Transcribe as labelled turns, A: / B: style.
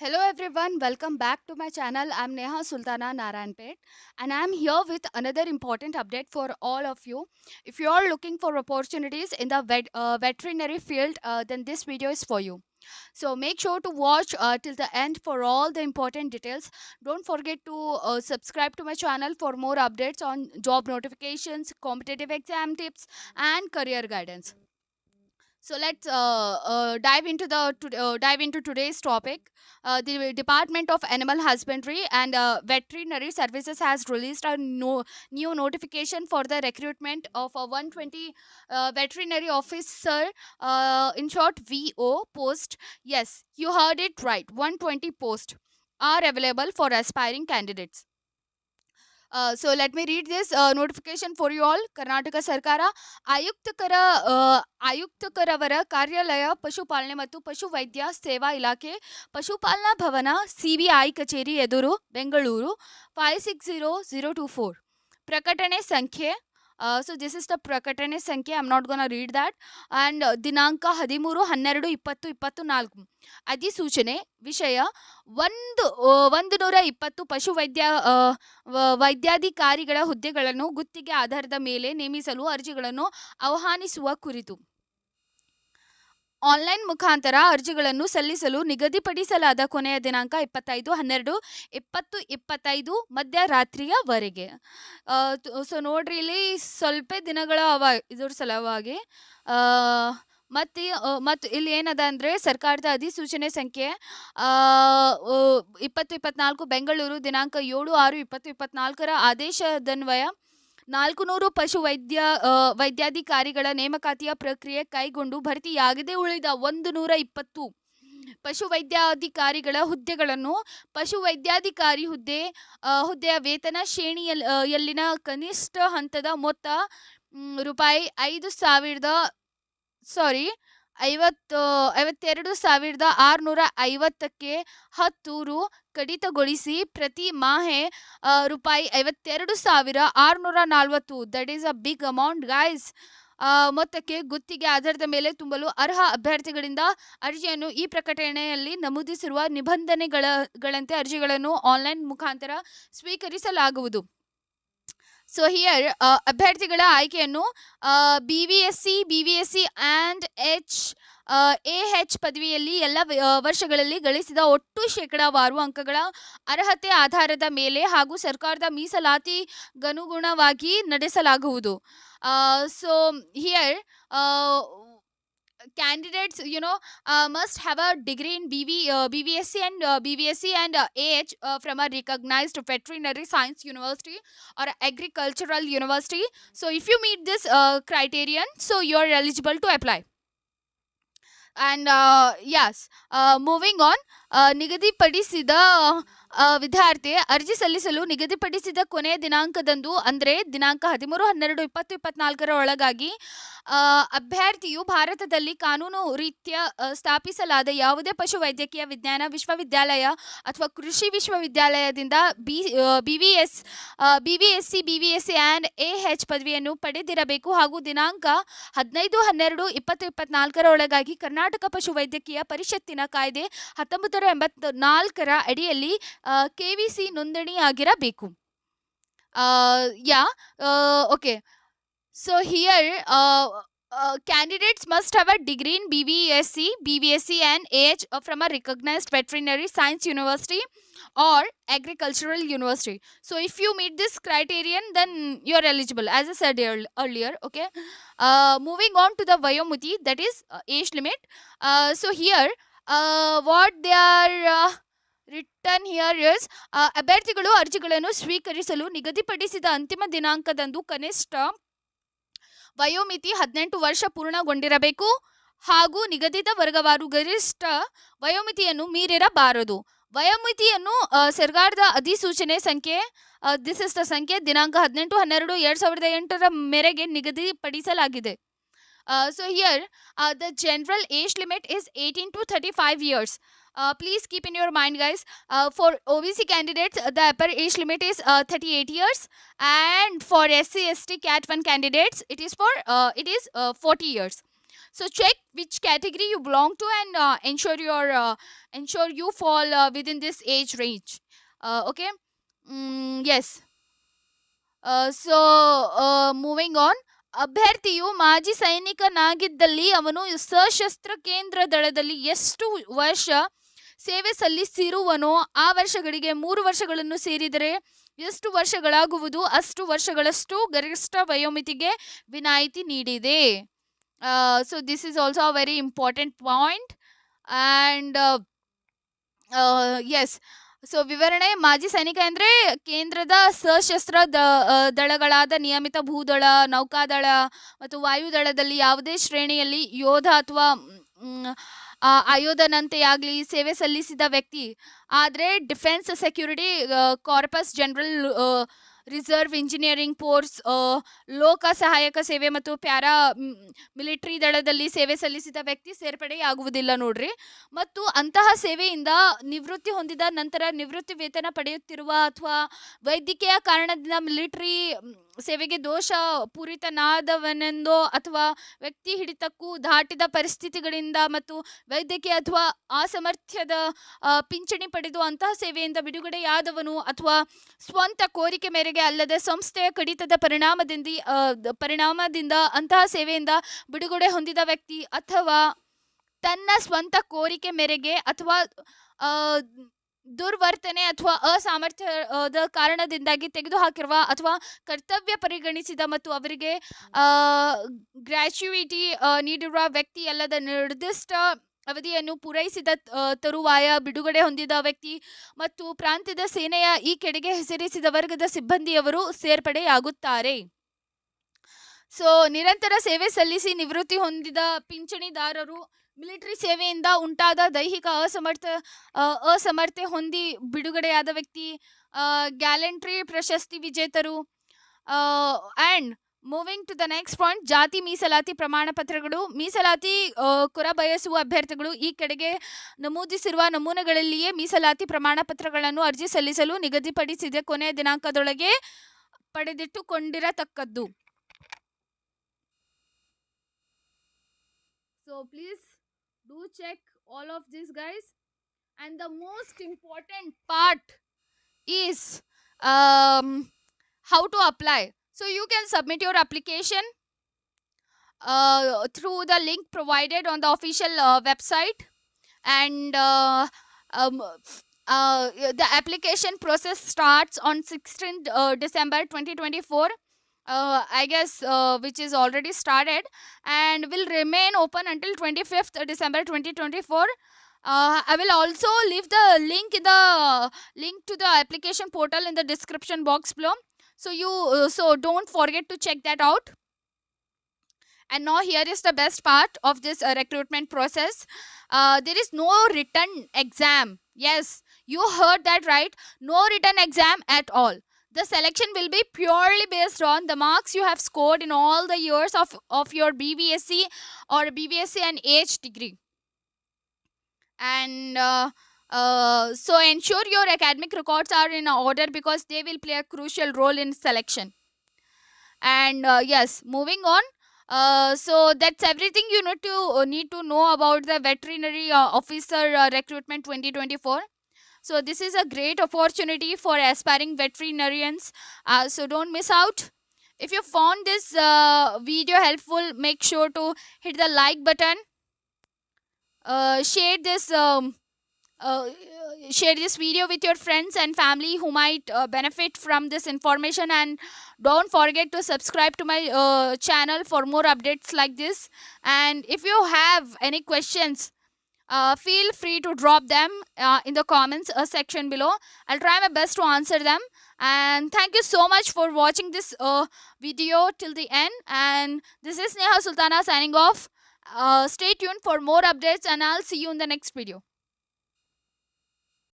A: Hello everyone, welcome back to my channel. I'm Neha Sultana Narayanpet and I'm here with another important update for all of you. If you are looking for opportunities in the vet, uh, veterinary field, uh, then this video is for you. So make sure to watch uh, till the end for all the important details. Don't forget to uh, subscribe to my channel for more updates on job notifications, competitive exam tips, and career guidance. So let's uh, uh, dive into the to, uh, dive into today's topic. The Department of Animal Husbandry and Veterinary Services has released a no, new notification for the recruitment of a 120 uh, veterinary officer, in short VO post. Yes, you heard it right. 120 posts are available for aspiring candidates. Uh, so let me read this uh, notification for you all. Karnataka ಸರ್ಕಾರ ಆಯುಕ್ತಕರ ಆ, ಆಯುಕ್ತಕರವರ ಕಾರ್ಯಾಲಯ ಪಶುಪಾಲನೆ ಮತ್ತು ಪಶು ವೈದ್ಯ ಸೇವಾ ಇಲಾಖೆ ಪಶುಪಾಲನಾ ಭವನ CBI ಕಚೇರಿ ಎದುರು Bengaluru five six zero zero two four ಪ್ರಕಟಣೆ ಸಂಖ್ಯೆ ಸೊ ದಿಸ್ ಇಸ್ ದ ಪ್ರಕಟಣೆ ಸಂಖ್ಯೆ I'm not gonna read that and ದಿನಾಂಕ ಹದಿಮೂರು ಹನ್ನೆರಡು ಇಪ್ಪತ್ತು ಇಪ್ಪತ್ತು ನಾಲ್ಕು ಅಧಿಸೂಚನೆ ವಿಷಯ ಒಂದು ಒಂದು ನೂರ ಇಪ್ಪತ್ತು ಪಶು ವೈದ್ಯ ವೈದ್ಯಾಧಿಕಾರಿಗಳ ಹುದ್ದೆಗಳನ್ನು ಗುತ್ತಿಗೆ ಆಧಾರದ ಮೇಲೆ ನೇಮಿಸಲು ಅರ್ಜಿಗಳನ್ನು ಆಹ್ವಾನಿಸುವ ಕುರಿತು ಆನ್ಲೈನ್ ಮುಖಾಂತರ ಅರ್ಜಿಗಳನ್ನು ಸಲ್ಲಿಸಲು ನಿಗದಿಪಡಿಸಲಾದ ಕೊನೆಯ ದಿನಾಂಕ ಇಪ್ಪತ್ತೈದು, ಹನ್ನೆರಡು, ಇಪ್ಪತ್ತು, ಇಪ್ಪತ್ತೈದು ಮಧ್ಯರಾತ್ರಿಯವರೆಗೆ ಸೊ ನೋಡ್ರಿ ಇಲ್ಲಿ ಸ್ವಲ್ಪ ದಿನಗಳ ಅವ, ಇದ್ರ ಸಲುವಾಗಿ ಮತ್ತು ಮತ್ತು ಇಲ್ಲಿ ಏನದ ಅಂದರೆ ಸರ್ಕಾರದ ಅಧಿಸೂಚನೆ ಸಂಖ್ಯೆ ಇಪ್ಪತ್ತು, ಇಪ್ಪತ್ನಾಲ್ಕು, ಬೆಂಗಳೂರು ದಿನಾಂಕ ಏಳು, ಆರು, ಇಪ್ಪತ್ತು, ಇಪ್ಪತ್ನಾಲ್ಕರ ಆದೇಶದನ್ವಯ ನಾಲ್ಕು ನೂರು ಪಶು ವೈದ್ಯ ವೈದ್ಯಾಧಿಕಾರಿಗಳ ನೇಮಕಾತಿಯ ಪ್ರಕ್ರಿಯೆ ಕೈಗೊಂಡು ಭರ್ತಿಯಾಗದೆ ಉಳಿದ ಒಂದು ನೂರ ಇಪ್ಪತ್ತು ಪಶು ವೈದ್ಯಾಧಿಕಾರಿಗಳ ಹುದ್ದೆಗಳನ್ನು ಪಶು ವೈದ್ಯಾಧಿಕಾರಿ ಹುದ್ದೆ ಹುದ್ದೆಯ ವೇತನ ಶ್ರೇಣಿಯಲ್ಲಿನ ಯಲ್ಲಿನ ಕನಿಷ್ಠ ಹಂತದ ಮೊತ್ತ ರೂಪಾಯಿ ಐದು ಸಾವಿರದ, ಸಾರಿ ಐವತ್ತು, ಐವತ್ತೆರಡು ಸಾವಿರದ ಆರುನೂರ ಐವತ್ತಕ್ಕೆ ಹತ್ತು ರು ಕಡಿತಗೊಳಿಸಿ ಪ್ರತಿ ಮಾಹೆ ರೂಪಾಯಿ ಐವತ್ತೆರಡು ಸಾವಿರ ಆರುನೂರ ನಲ್ವತ್ತು. That is a big amount guys ಮೊತ್ತಕ್ಕೆ ಗುತ್ತಿಗೆ ಆಧಾರದ ಮೇಲೆ ತುಂಬಲು ಅರ್ಹ ಅಭ್ಯರ್ಥಿಗಳಿಂದ ಅರ್ಜಿಯನ್ನು ಈ ಪ್ರಕಟಣೆಯಲ್ಲಿ ನಮೂದಿಸಿರುವ ನಿಬಂಧನೆಗಳ, ಗಳಂತೆ ಅರ್ಜಿಗಳನ್ನು ಆನ್ಲೈನ್ ಮುಖಾಂತರ ಸ್ವೀಕರಿಸಲಾಗುವುದು. ಸೊ ಹಿಯರ್ ಅಭ್ಯರ್ಥಿಗಳ ಆಯ್ಕೆಯನ್ನು B V S C, B V S C and H A H ಪದವಿಯಲ್ಲಿ ಎಲ್ಲ ವರ್ಷಗಳಲ್ಲಿ ಗಳಿಸಿದ ಒಟ್ಟು ಶೇಕಡಾವಾರು ಅಂಕಗಳ ಅರ್ಹತೆ ಆಧಾರದ ಮೇಲೆ ಹಾಗೂ ಸರ್ಕಾರದ ಮೀಸಲಾತಿಗನುಗುಣವಾಗಿ ನಡೆಸಲಾಗುವುದು. So here candidates you know uh, must have a degree in BV, uh, BVSC and uh, BVSC and uh, AH from a recognized veterinary science university or agricultural university. So if you meet this uh, criterion, so you are eligible to apply. And uh, yes, moving on, ನಿಗದಿಪಡಿಸಿದ ವಿದ್ಯಾರ್ಥಿ ಅರ್ಜಿ ಸಲ್ಲಿಸಲು ನಿಗದಿಪಡಿಸಿದ ಕೊನೆಯ ದಿನಾಂಕದಂದು, ಅಂದರೆ ದಿನಾಂಕ ಹದಿಮೂರು, ಹನ್ನೆರಡು, ಇಪ್ಪತ್ತು, ಇಪ್ಪತ್ನಾಲ್ಕರ ಒಳಗಾಗಿ ಅಭ್ಯರ್ಥಿಯು ಭಾರತದಲ್ಲಿ ಕಾನೂನು ರೀತಿಯ ಸ್ಥಾಪಿಸಲಾದ ಯಾವುದೇ ಪಶುವೈದ್ಯಕೀಯ ವಿಜ್ಞಾನ ವಿಶ್ವವಿದ್ಯಾಲಯ ಅಥವಾ ಕೃಷಿ ವಿಶ್ವವಿದ್ಯಾಲಯದಿಂದ B B V S B V S C B V S C and A H ಪದವಿಯನ್ನು ಪಡೆದಿರಬೇಕು. ಹಾಗೂ ದಿನಾಂಕ ಹದಿನೈದು, ಹನ್ನೆರಡು, ಇಪ್ಪತ್ತು, ಇಪ್ಪತ್ನಾಲ್ಕರ ಒಳಗಾಗಿ ಕರ್ನಾಟಕ ಪಶು ವೈದ್ಯಕೀಯ ಪರಿಷತ್ತಿನ ಕಾಯ್ದೆ ಹತ್ತೊಂಬತ್ತು नूर एडियली के विसी नोंदी आगे या okay so here candidates must have a degree in B V and A H a recognised veterinary science university or agricultural university so if you meet this criterion then you are eligible as I said earlier okay moving on to the वयोमुति that is age limit so here what they are written here is ಅಭ್ಯರ್ಥಿಗಳು ಅರ್ಜಿಗಳನ್ನು ಸ್ವೀಕರಿಸಲು ನಿಗದಿಪಡಿಸಿದ ಅಂತಿಮ ದಿನಾಂಕದಂದು ಕನಿಷ್ಠ ವಯೋಮಿತಿ ಹದಿನೆಂಟು ವರ್ಷ ಪೂರ್ಣಗೊಂಡಿರಬೇಕು ಹಾಗೂ ನಿಗದಿತ ವರ್ಗವಾರು ಗರಿಷ್ಠ ವಯೋಮಿತಿಯನ್ನು ಮೀರಿರಬಾರದು. ವಯೋಮಿತಿಯನ್ನು uh, ಸರ್ಕಾರದ ಅಧಿಸೂಚನೆ ಸಂಖ್ಯೆ ದಿಸ್ ಇಸ್ ದ ಸಂಖ್ಯೆ ದಿನಾಂಕ ಹದಿನೆಂಟು ಹನ್ನೆರಡು ಎರಡು ಸಾವಿರದ ಎಂಟರ ಮೇರೆಗೆ ನಿಗದಿಪಡಿಸಲಾಗಿದೆ. Uh, so here, uh, the general age limit is 18 to 35 years. Uh, please keep in your mind, guys. Uh, for OBC candidates, the upper age limit is uh, 38 years, and for SC ST Cat 1 candidates, it is for uh, it is 40 years. So check which category you belong to and ensure your ensure you fall within this age range. okay. Mm, yes. so moving on ಅಭ್ಯರ್ಥಿಯು ಮಾಜಿ ಸೈನಿಕನಾಗಿದ್ದಲ್ಲಿ ಅವನು ಸಶಸ್ತ್ರ ಕೇಂದ್ರ ದಳದಲ್ಲಿ ಎಷ್ಟು ವರ್ಷ ಸೇವೆ ಸಲ್ಲಿಸಿರುವನೋ ಆ ವರ್ಷಗಳಿಗೆ ಮೂರು ವರ್ಷಗಳನ್ನು ಸೇರಿದರೆ ಎಷ್ಟು ವರ್ಷಗಳಾಗುವುದು ಅಷ್ಟು ವರ್ಷಗಳಷ್ಟು ಗರಿಷ್ಠ ವಯೋಮಿತಿಗೆ ವಿನಾಯಿತಿ ನೀಡಿದೆ. So this is also a very important point and yes so ವಿವರಣೆ, ಮಾಜಿ ಸೈನಿಕ ಅಂದರೆ ಕೇಂದ್ರದ ಸಶಸ್ತ್ರ ದ ದಳಗಳಾದ ನಿಯಮಿತ ಭೂದಳ, ನೌಕಾದಳ ಮತ್ತು ವಾಯುದಳದಲ್ಲಿ ಯಾವುದೇ ಶ್ರೇಣಿಯಲ್ಲಿ ಯೋಧ ಅಥವಾ ಆಯೋಧನಂತೆ ಆಗಲಿ ಸೇವೆ ಸಲ್ಲಿಸಿದ ವ್ಯಕ್ತಿ. ಆದರೆ Defence Security Corps General Reserve Engineering Force ಲೋಕ ಸಹಾಯಕ ಸೇವೆ ಮತ್ತು ಪ್ಯಾರಾ ಮಿಲಿಟರಿ ದಳದಲ್ಲಿ ಸೇವೆ ಸಲ್ಲಿಸಿದ ವ್ಯಕ್ತಿ ಸೇರ್ಪಡೆಯಾಗುವುದಿಲ್ಲ ನೋಡ್ರಿ. ಮತ್ತು ಅಂತಹ ಸೇವೆಯಿಂದ ನಿವೃತ್ತಿ ಹೊಂದಿದ ನಂತರ ನಿವೃತ್ತಿ ವೇತನ ಪಡೆಯುತ್ತಿರುವ ಅಥವಾ ವೈದ್ಯಕೀಯ ಕಾರಣದಿಂದ ಮಿಲಿಟರಿ ಸೇವೆಗೆ ದೋಷ ಪೂರಿತನಾದವನೆಂದೋ ಅಥವಾ ವ್ಯಕ್ತಿ ಹಿಡಿತಕ್ಕೂ ದಾಟಿದ ಪರಿಸ್ಥಿತಿಗಳಿಂದ ಮತ್ತು ವೈದ್ಯಕೀಯ ಅಥವಾ ಅಸಾಮರ್ಥ್ಯದ ಪಿಂಚಣಿ ಪಡೆದು ಅಂತಹ ಸೇವೆಯಿಂದ ಬಿಡುಗಡೆಯಾದವನು ಅಥವಾ ಸ್ವಂತ ಕೋರಿಕೆ ಮೇರೆಗೆ ಅಲ್ಲದೆ ಸಂಸ್ಥೆಯ ಕಡಿತದ ಪರಿಣಾಮದಿಂದ ಪರಿಣಾಮದಿಂದ ಅಂತಹ ಸೇವೆಯಿಂದ ಬಿಡುಗಡೆ ಹೊಂದಿದ ವ್ಯಕ್ತಿ ಅಥವಾ ತನ್ನ ಸ್ವಂತ ಕೋರಿಕೆ ಮೇರೆಗೆ ಅಥವಾ ದುರ್ವರ್ತನೆ ಅಥವಾ ಅಸಾಮರ್ಥ್ಯದ ಕಾರಣದಿಂದಾಗಿ ತೆಗೆದುಹಾಕಿರುವ ಅಥವಾ ಕರ್ತವ್ಯ ಪರಿಗಣಿಸಿದ ಮತ್ತು ಅವರಿಗೆ ಗ್ರ್ಯಾಚ್ಯುಯಿಟಿ ನೀಡಿರುವ ವ್ಯಕ್ತಿ ಅಲ್ಲದ ನಿರ್ದಿಷ್ಟ ಅವಧಿಯನ್ನು ಪೂರೈಸಿದ ತರುವಾಯ ಬಿಡುಗಡೆ ಹೊಂದಿದ ವ್ಯಕ್ತಿ ಮತ್ತು ಪ್ರಾಂತ್ಯದ ಸೇನೆಯ ಈ ಕೆಡೆಗೆ ಹೆಸರಿಸಿದ ವರ್ಗದ ಸಿಬ್ಬಂದಿಯವರು ಸೇರ್ಪಡೆಯಾಗುತ್ತಾರೆ. ಸೊ, ನಿರಂತರ ಸೇವೆ ಸಲ್ಲಿಸಿ ನಿವೃತ್ತಿ ಹೊಂದಿದ ಪಿಂಚಣಿದಾರರು ಮಿಲಿಟರಿ ಸೇವೆಯಿಂದ ಉಂಟಾದ ದೈಹಿಕ ಅಸಮರ್ಥ ಅಸಮರ್ಥೆ ಹೊಂದಿ ಬಿಡುಗಡೆಯಾದ ವ್ಯಕ್ತಿ ಗ್ಯಾಲೆಂಟ್ರಿ ಪ್ರಶಸ್ತಿ ವಿಜೇತರು and moving to the next point, ಜಾತಿ ಮೀಸಲಾತಿ ಪ್ರಮಾಣ ಪತ್ರಗಳು, ಮೀಸಲಾತಿ ಕೊರ ಬಯಸುವ ಅಭ್ಯರ್ಥಿಗಳು ಈ ಕಡೆಗೆ ನಮೂದಿಸಿರುವ ನಮೂನೆಗಳಲ್ಲಿಯೇ ಮೀಸಲಾತಿ ಪ್ರಮಾಣ ಪತ್ರಗಳನ್ನು ಅರ್ಜಿ ಸಲ್ಲಿಸಲು ನಿಗದಿಪಡಿಸಿದ ಕೊನೆಯ ದಿನಾಂಕದೊಳಗೆ ಪಡೆದಿಟ್ಟುಕೊಂಡಿರತಕ್ಕದ್ದು. So please do check all of this, guys. And the most important part is um, how to apply. So you can submit your application uh, through the link provided on the official uh, website, and uh, um, uh, the application process starts on 16th uh, December 2024. Uh, I guess uh, which is already started and will remain open until 25th December 2024. Uh, I will also leave the link in the link to the application portal in the description box below. So you uh, so don't forget to check that out. And now here is the best part of this uh, recruitment process. Uh, there is no written exam. Yes, you heard that right. No written exam at all the selection will be purely based on the marks you have scored in all the years of, of your BVSC or BVSC and H degree. And uh, uh, so ensure your academic records are in order because they will play a crucial role in selection. And uh, yes, moving on. Uh, so that's everything you need to uh, need to know about the veterinary uh, officer uh, recruitment 2024 so this is a great opportunity for aspiring veterinarians. Uh, so don't miss out. If you found this uh, video helpful, make sure to hit the like button. Uh, share this um, uh, share this video with your friends and family who might uh, benefit from this information and don't forget to subscribe to my uh, channel for more updates like this and if you have any questions uh, feel free to drop them uh, in the comments uh, section below. I'll try my best to answer them. And thank you so much for watching this uh, video till the end. And this is neha sultana signing off. Uh, stay tuned for more updates and i'll see you in the next video